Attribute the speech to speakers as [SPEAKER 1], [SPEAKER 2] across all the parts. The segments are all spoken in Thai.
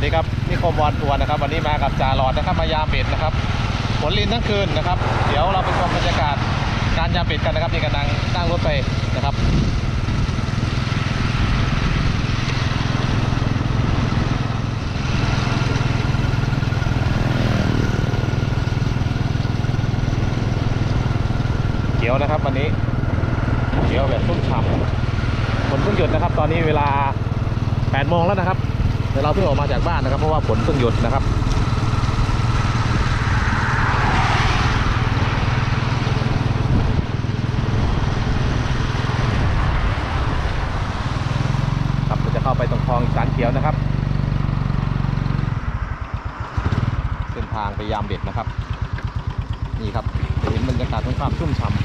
[SPEAKER 1] วัสดีครับนี่คมวอนทัวร์นะครับ วันนี้มากับจ่าหลอดนะครับมายามเบ็ดนะครับฝนลินทั้งคืนนะครับ เดี๋ยวเราไปชมบรรยากาศการยามเบ็ดกันนะครับนี่กำลังนั่งรถไปนะครับเขียวนะครับวันนี้เขียวแบบชุ่มฉ่ำฝนเพิ่งหยุดนะครับ ตอนนี้เวลา8โมงแล้วนะครับ เดี๋ยวเราเพิ่งออกมาจากบ้านนะครับ เพราะว่าฝนเพิ่งหยุดนะครับครับเราจะเข้าไปตรงคลองอีสานเขียวนะครับ เส้นทางไปยามเบ็ดนะครับ นี่ครับเห็นบรรยากาศของความชุ่มฉ่ำ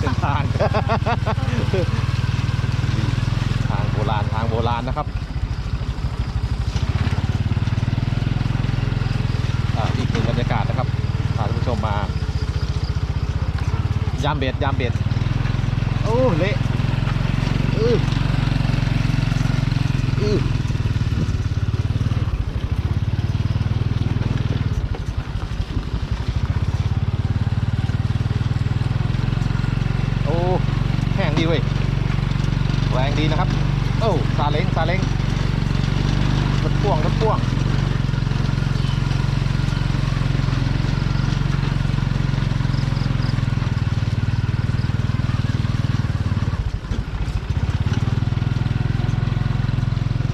[SPEAKER 1] เส้นทาง ทางโบราณทางโบราณนะครับอ่าอีกหนึ่งบรรยากาศนะครับพาท่านผู้ชมมายามเบ็ดยามเบ็ดโอ้เละอืออือโอ้แห้ง ดีเว้ยแรงดีนะครับ โอ้ซาเล้งซาเล้งรถพ่วงรถพ่วง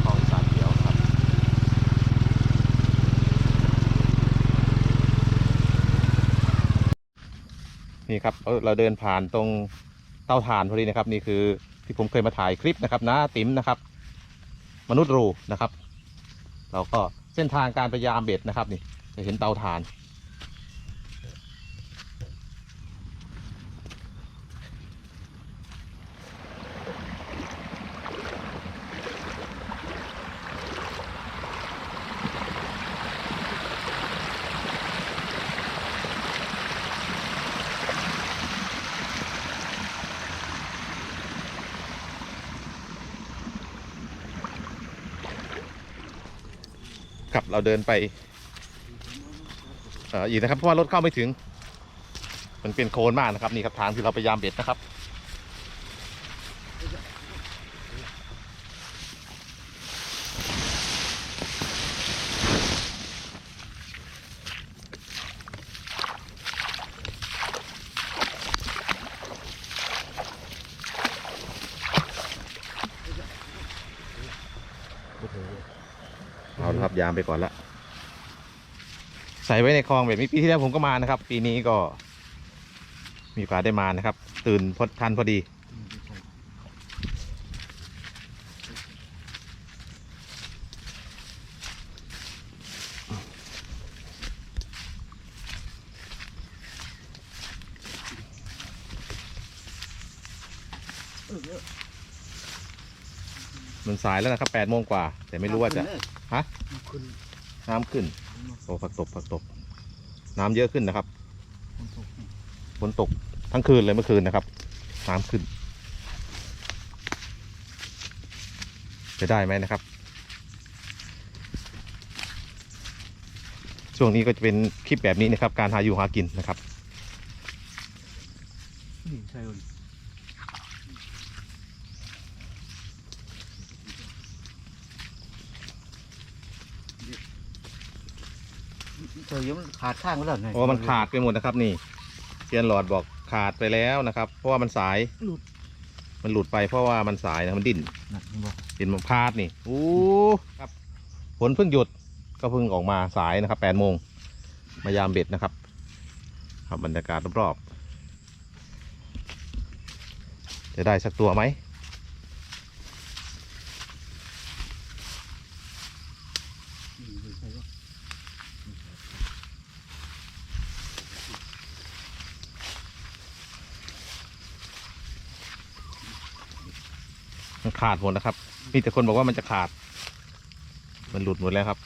[SPEAKER 1] คลองอีสานเขียวครับนี่ครับเออเราเดินผ่านตรง เตาถ่านพอดีนะครับ นี่คือที่ผมเคยมาถ่ายคลิปนะครับนะติ๋มนะครับ มนุษย์รูนะครับ เราก็เส้นทางการพยายามเบ็ดนะครับ นี่จะเห็นเตาถ่าน ครับเราเดินไปอีกนะครับเพราะว่ารถเข้าไม่ถึง มันเป็นโคลนมากนะครับนี่ครับทางที่เราพยายามเบ็ดนะครับ เอาละครับยามไปก่อนละใส่ไว้ในคลองแบบนี้ปีที่แล้วผมก็มานะครับ ปีนี้ก็ มีโอกาสได้มานะครับ ตื่นพอทันพอดี มันสายแล้วนะครับแปดโมงกว่า แต่ไม่รู้ว่าจะ ฮะ
[SPEAKER 2] คุณ
[SPEAKER 1] น้ำขึ้นโอ้ผักตบผักตบ น้ำเยอะขึ้นนะครับฝนตกทั้งคืนเลยเมื่อคืนนะครับ น้ำขึ้น จะได้ไหมนะครับ ช่วงนี้ก็จะเป็นคลิปแบบนี้นะครับ การหาอยู่หากินนะครับ
[SPEAKER 2] นี่ใช่เลย เธอยังขาดข้างก็แล้วไง
[SPEAKER 1] โอ้มันขาดไปหมดนะครับ นี่เทียนหลอดบอกขาดไปแล้วนะครับ เพราะว่ามันสาย
[SPEAKER 2] หลุด
[SPEAKER 1] มันหลุดไปเพราะว่ามันสายนะมันดิ้น
[SPEAKER 2] นะนี่บอก
[SPEAKER 1] เป็นมันพาดนี่อู้ครับฝนเพิ่งหยุดก็เพิ่งออกมาสายนะครับแปดโมงมายามเบ็ดนะครับ ครับบรรยากาศรอบๆจะได้สักตัวไหมันขาดหมดนะครับ มีแต่คนบอกว่ามันจะขาด มันหลุดหมดแล้วครับ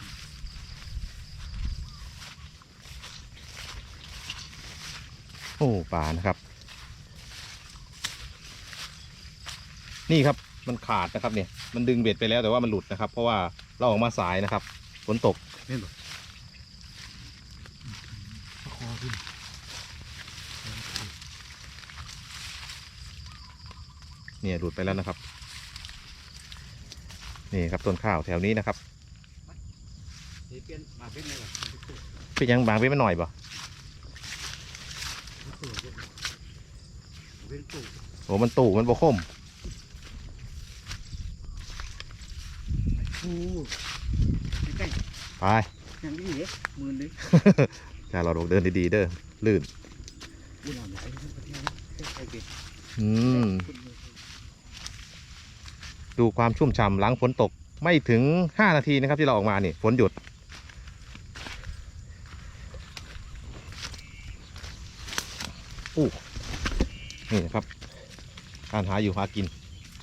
[SPEAKER 1] โอ้ป่านะครับ นี่ครับมันขาดนะครับเนี่ย มันดึงเบ็ดไปแล้วแต่ว่ามันหลุดนะครับ เพราะว่าเราออกมาสายนะครับฝนตก
[SPEAKER 2] นี่หรอค
[SPEAKER 1] เนี่ยหลุดไปแล้วนะครับ นี่ครับต้นข้าวแถวนี้นะครับ
[SPEAKER 2] เปลี่ยนมาเป็นไงล่ะ
[SPEAKER 1] เป็นยังบางไปมันหน่อยบ่
[SPEAKER 2] เป็นตู้
[SPEAKER 1] โอ้มันตู่มันบ่คม
[SPEAKER 2] โอ้ใกล้
[SPEAKER 1] ไป
[SPEAKER 2] ๆยังนี่เหรอหมื่นเลย
[SPEAKER 1] ถ้าเราเดินดีๆเด้อลื่น
[SPEAKER 2] อุ้ยน้ำไหลประเทศนี้ใกล้ๆเบ็ด
[SPEAKER 1] อืม ดูความชุ่มฉ่ำหลังฝนตกไม่ถึง 5 นาทีนะครับที่เราออกมานี่ฝนหยุด อู้นี่นะครับการหาอยู่หากิน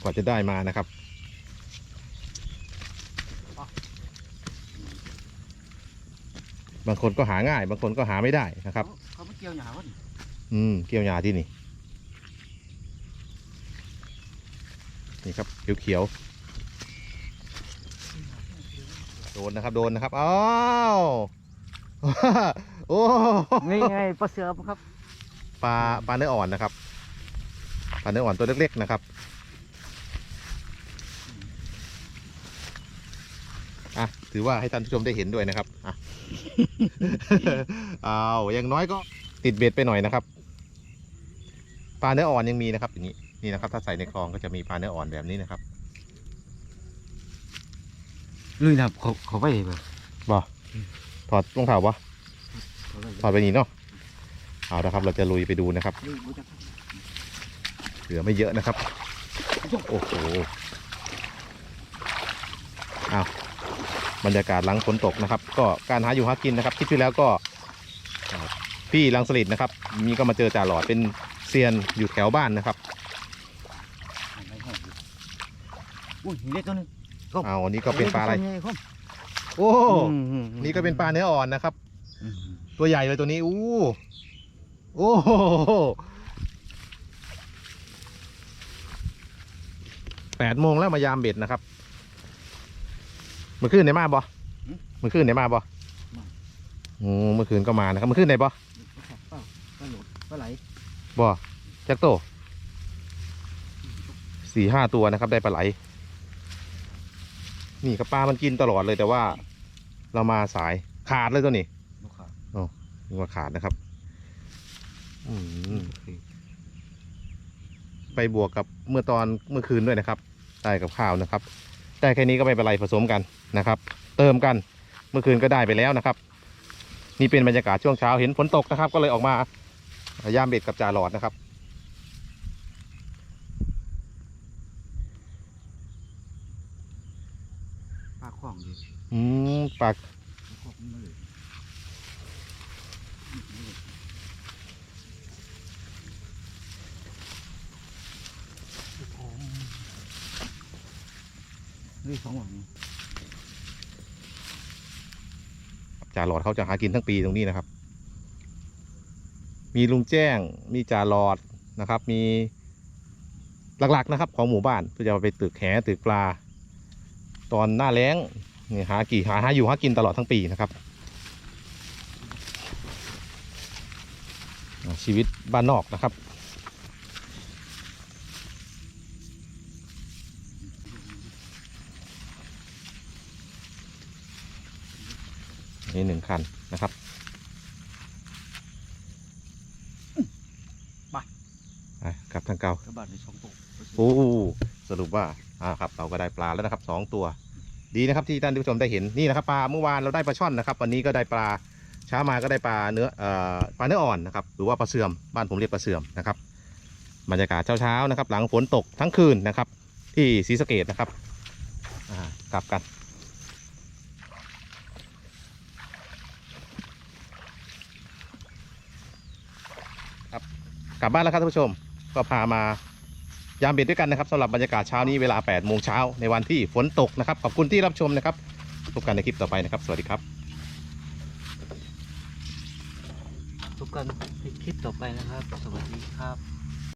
[SPEAKER 1] กว่าจะได้มานะครับบางคนก็หาง่าย บางคนก็หาไม่ได้นะครับ
[SPEAKER 2] เขาไม่เกี่ยวหยาวะนี่
[SPEAKER 1] อืม เกี่ยวยาที่นี่ นี่ครับเขียวๆโดนนะครับโดนนะครับอ้าวโอ้
[SPEAKER 2] นี่ไงปลาเสือมครับ
[SPEAKER 1] ปลาปลาเนื้ออ่อนนะครับปลาเนื้ออ่อนตัวเล็กๆนะครับอะถือว่าให้ท่านผู้ชมได้เห็นด้วยนะครับอะอ้าวอย่างน้อยก็ติดเบ็ดไปหน่อยนะครับปลาเนื้ออ่อนยังมีนะครับอย่างนี้ นี่นะครับ ถ้าใส่ในคลองก็จะมีปลาเนื้ออ่อนแบบนี้นะครับ
[SPEAKER 2] ลุยน้ำเขาเขาไปเลยบ่
[SPEAKER 1] บ่ถอดรองเท้าบ่
[SPEAKER 2] เขาไปเลย
[SPEAKER 1] ถอดไปนี่เนาะเอาละครับ เราจะลุยไปดูนะครับ
[SPEAKER 2] ลุยบ่จัก
[SPEAKER 1] เหลือไม่เยอะนะครับโอ้โหอ้าวบรรยากาศหลังฝนตกนะครับ ก็การหาอยู่หากินนะครับคลิปที่แล้วก็อ่าพี่ลังสลิดนะครับ มีก็มาเจอจ่าหลอดเป็นเซียนอยู่แถวบ้านนะครับ
[SPEAKER 2] อะไรห้องอยู่ อุ้ยเล็กตัวนึง
[SPEAKER 1] เอาอันนี้ก็เป็นปลาอะไร
[SPEAKER 2] ตัวใหญ่ครับ
[SPEAKER 1] โอ้
[SPEAKER 2] อืมอืม
[SPEAKER 1] นี่ก็เป็นปลาเนื้ออ่อนนะครับ
[SPEAKER 2] อืม
[SPEAKER 1] ตัวใหญ่เลยตัวนี้ อู้โอ้โหแปดโมงแล้วมายามเบ็ดนะครับ เมื่อคืนไหนมาบ่เมื่อคืนไหนมาบ่โอ้เมื่อคืนก็มานะครับเมื่อคืนไหนบ่
[SPEAKER 2] ปลาเปล่าปลาหลดปลาไหล
[SPEAKER 1] บ่แจ็คโตสี่ห้าตัวนะครับ ได้ปลาไหล นี่ครับปลามันกินตลอดเลยแต่ว่า เรามาสายขาดเลยตัวนี้
[SPEAKER 2] ลูกค้า
[SPEAKER 1] นึกว่าขาดนะครับ อืม
[SPEAKER 2] โอเค
[SPEAKER 1] ไปบวกกับเมื่อตอนเมื่อคืนด้วยนะครับได้กับข้าวนะครับได้แค่นี้ก็ไม่เป็นไรผสมกันนะครับ เติมกันเมื่อคืนก็ได้ไปแล้วนะครับ นี่เป็นบรรยากาศช่วงเช้าเห็นฝนตกนะครับ ก็เลยออกมายามเบ็ดกับจ่าหลอดนะครับ
[SPEAKER 2] ปลาคล้อง อื
[SPEAKER 1] มปลา
[SPEAKER 2] ปลาคล้องมันเลยนี่สองหวัง
[SPEAKER 1] จ่าหลอดเขาจะหากินทั้งปีตรงนี้นะครับ มีลุงแจ้ง มีจ่าหลอดนะครับ มีหลักๆนะครับ ของหมู่บ้านเพื่อจะไปตึกแหตึกปลา ตอนหน้าแล้ง นี่หากี่หาหาอยู่หากินตลอดทั้งปีนะครับอ่าชีวิตบ้านนอกนะครับนี่หนึ่งคันนะครับไปกลับทางเก่า
[SPEAKER 2] กระบาดในช่องโต
[SPEAKER 1] โอ้สรุปว่าอ่าครับเราก็ได้ปลาแล้วนะครับสองตัว ดีนะครับที่ท่านผู้ชมได้เห็นนี่นะครับปลาเมื่อวานเราได้ปลาช่อนนะครับ วันนี้ก็ได้ปลาเช้ามาก็ได้ปลาเนื้ออปลาเนื้ออ่อนนะครับหรือว่าปลาเสื่อมบ้านผมเรียกปลาเสื่อมนะครับบรรยากาศเช้าๆนะครับ หลังฝนตกทั้งคืนนะครับ ที่ศรีสะเกดนะครับกลับกันกลับบ้านแล้วครับท่านผู้ชมก็พามา ยามเบ็ดด้วยกันนะครับสำหรับบรรยากาศเช้านี้เวลา8โมงเช้าในวันที่ฝนตกนะครับ ขอบคุณที่รับชมนะครับพบกันในคลิปต่อไปนะครับ สวัสดีครับ
[SPEAKER 2] พบกันในคลิปต่อไปนะครับ สวัสดีครับ